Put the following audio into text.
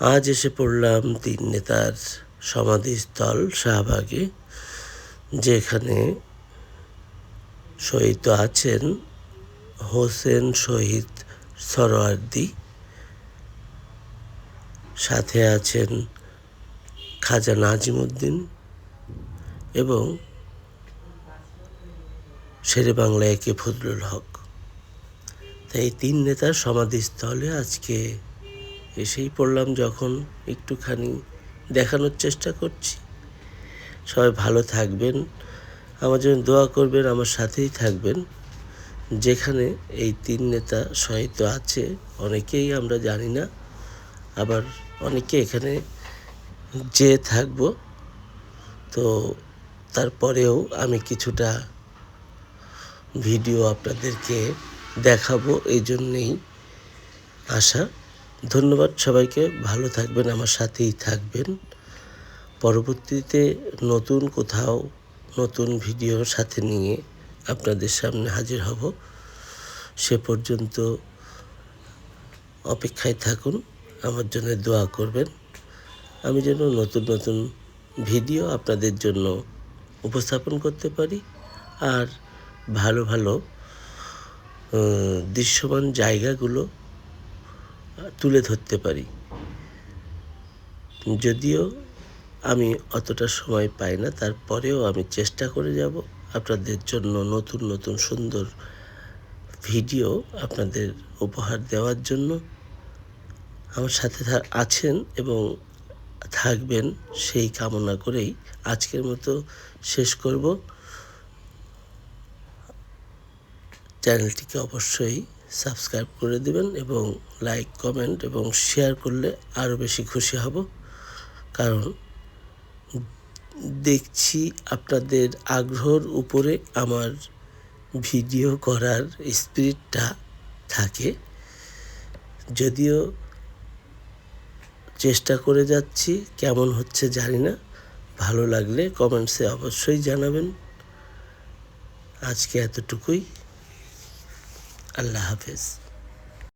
আজ এসে পড়লাম তিন নেতার সমাধিস্থল শাহবাগে, যেখানে শহীদ আছেন হোসেন শহীদ সরোয়ার্দি সাথে আছেন খাজা নাজিমুদ্দিন এবং শেরে বাংলা একে ফজলুল হক। তাই তিন নেতার সমাধিস্থলে আজকে এসেই পড়লাম যখন একটুখানি দেখানোর চেষ্টা করছি। সবাই ভালো থাকবেন, আমার জন্য দোয়া করবেন, আমার সাথেই থাকবেন। যেখানে এই তিন নেতা শহীদ আছে, অনেকেই আমরা জানি না, আবার অনেকে এখানে যে থাকব। তো তারপরেও আমি কিছুটা ভিডিও আপনাদেরকে দেখাবো, এই জন্যেই আসা ধন্যবাদ সবাইকে, ভালো থাকবেন, আমার সাথেই থাকবেন। পরবর্তীতে নতুন কোথাও নতুন ভিডিও সাথে নিয়ে আপনাদের সামনে হাজির হব। সে পর্যন্ত অপেক্ষায় থাকুন, আমার জন্য দোয়া করবেন। আমি যেন নতুন নতুন ভিডিও আপনাদের জন্য উপস্থাপন করতে পারি আর ভালো ভালো দৃশ্যমান জায়গাগুলো তুলে ধরতে পারি। যদিও আমি অতটা সময় পাই না, তারপরেও আমি চেষ্টা করে যাব আপনাদের জন্য নতুন নতুন, সুন্দর ভিডিও আপনাদের উপহার দেওয়ার জন্য। আমার সাথে আছেন এবং থাকবেন সেই কামনা করেই আজকের মতো শেষ করব। চ্যানেলটিকে অবশ্যই সাবস্ক্রাইব করে দেবেন এবং লাইক, কমেন্ট এবং শেয়ার করলে আরও বেশি খুশি হব। কারণ দেখছি আপনাদের আগ্রহর উপরে আমার ভিডিও করার স্পিরিটটা থাকে। যদিও চেষ্টা করে যাচ্ছি, কেমন হচ্ছে জানি না। ভালো লাগলে কমেন্টসে অবশ্যই জানাবেন। আজকে এতটুকুই। আল্লাহ হাফেজ